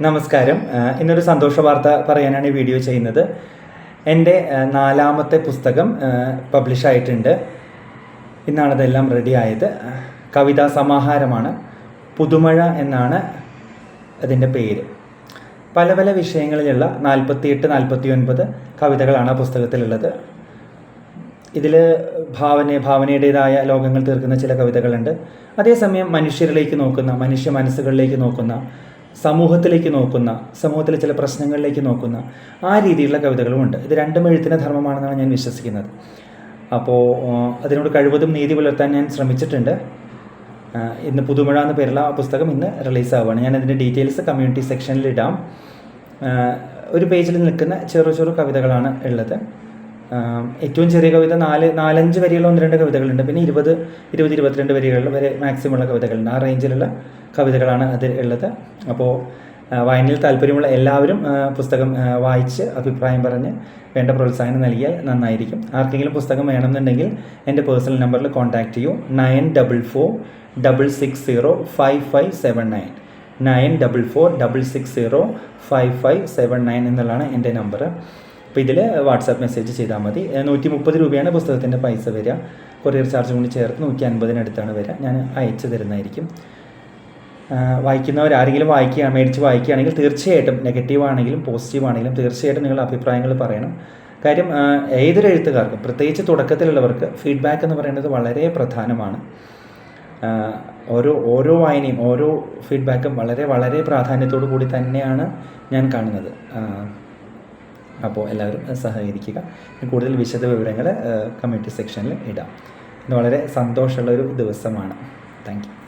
നമസ്കാരം. ഇന്നൊരു സന്തോഷ വാർത്ത പറയാനാണ് ഈ വീഡിയോ ചെയ്യുന്നത്. എന്റെ നാലാമത്തെ പുസ്തകം പബ്ലിഷ് ആയിട്ടുണ്ട്. ഇന്നാണ് ഇതെല്ലാം റെഡി ആയത്. കവിതാ സമാഹാരമാണ്. പുതുമഴ എന്നാണ് അതിന്റെ പേര്. പല പല വിഷയങ്ങളിലുള്ള നാൽപ്പത്തിയെട്ട് നാൽപ്പത്തി ഒൻപത് കവിതകളാണ് ആ പുസ്തകത്തിലുള്ളത്. ഇതിൽ ഭാവന ഭാവനയുടേതായ ലോകങ്ങൾ തീർക്കുന്ന ചില കവിതകളുണ്ട്. അതേസമയം മനുഷ്യരിലേക്ക് നോക്കുന്ന മനുഷ്യ മനസ്സുകളിലേക്ക് നോക്കുന്ന സമൂഹത്തിലേക്ക് നോക്കുന്ന സമൂഹത്തിലെ ചില പ്രശ്നങ്ങളിലേക്ക് നോക്കുന്ന ആ രീതിയിലുള്ള കവിതകളുമുണ്ട്. ഇത് രണ്ടും എഴുത്തിന്റെ ധർമ്മമാണെന്നാണ് ഞാൻ വിശ്വസിക്കുന്നത്. അപ്പോൾ അതിനോട് കഴിവതും നീതി പുലർത്താൻ ഞാൻ ശ്രമിച്ചിട്ടുണ്ട്. ഇന്ന് പുതുമഴ എന്ന പേരുള്ള ആ പുസ്തകം ഇന്ന് റിലീസ് ആവുകയാണ് ഞാൻ അതിന്റെ ഡീറ്റെയിൽസ് കമ്മ്യൂണിറ്റി സെക്ഷനിൽ ഇടാം ഒരു പേജിൽ നിൽക്കുന്ന ചെറു ചെറു കവിതകളാണ് ഉള്ളത്. ഏറ്റവും ചെറിയ കവിത നാല് നാലഞ്ച് വരിയുള്ള ഒന്ന് രണ്ട് കവിതകളുണ്ട്. പിന്നെ ഇരുപത് ഇരുപത് ഇരുപത്തിരണ്ട് വരികളിൽ വരെ മാക്സിമം ഉള്ള കവിതകളുണ്ട്. ആ റേഞ്ചിലുള്ള കവിതകളാണ് അതിൽ ഉള്ളത്. അപ്പോൾ വായനയിൽ താല്പര്യമുള്ള എല്ലാവരും പുസ്തകം വായിച്ച് അഭിപ്രായം പറഞ്ഞ് വേണ്ട പ്രോത്സാഹനം നൽകിയാൽ നന്നായിരിക്കും. ആർക്കെങ്കിലും പുസ്തകം വേണമെന്നുണ്ടെങ്കിൽ എന്റെ പേഴ്സണൽ നമ്പറിൽ കോൺടാക്റ്റ് ചെയ്യൂ. Nine double four double six zero five five seven nine nine double four double six zero five five seven nine എന്നുള്ളതാണ് എന്റെ നമ്പർ അപ്പോൾ ഇതിൽ വാട്സാപ്പ് മെസ്സേജ് ചെയ്താൽ മതി. നൂറ്റി മുപ്പത് രൂപയാണ് പുസ്തകത്തിന്റെ പൈസ വരിക. കൊറിയർ ചാർജ് കൂടി ചേർത്ത് നൂറ്റി അൻപതിനടുത്താണ് വരിക. ഞാൻ അയച്ചു തരുന്നതായിരിക്കും. വായിക്കുന്നവരാരെങ്കിലും വായിക്കുക മേടിച്ച് വായിക്കുകയാണെങ്കിൽ തീർച്ചയായിട്ടും നെഗറ്റീവ് ആണെങ്കിലും പോസിറ്റീവ് ആണെങ്കിലും തീർച്ചയായിട്ടും നിങ്ങളുടെ അഭിപ്രായങ്ങൾ പറയണം. കാര്യം ഏതൊരു എഴുത്തുകാർക്കും പ്രത്യേകിച്ച് തുടക്കത്തിലുള്ളവർക്ക് ഫീഡ്ബാക്ക് എന്ന് പറയുന്നത് വളരെ പ്രധാനമാണ്. ഓരോ ഓരോ വായനയും ഓരോ ഫീഡ്ബാക്കും വളരെ വളരെ പ്രാധാന്യത്തോടു കൂടി തന്നെയാണ് ഞാൻ കാണുന്നത്. അപ്പോൾ എല്ലാവരും സഹകരിക്കുക. കൂടുതൽ വിശദ വിവരങ്ങൾ കമ്മ്യൂണിറ്റി സെക്ഷനിൽ ഇടാം. ഇന്ന് വളരെ സന്തോഷമുള്ളൊരു ദിവസമാണ്. താങ്ക്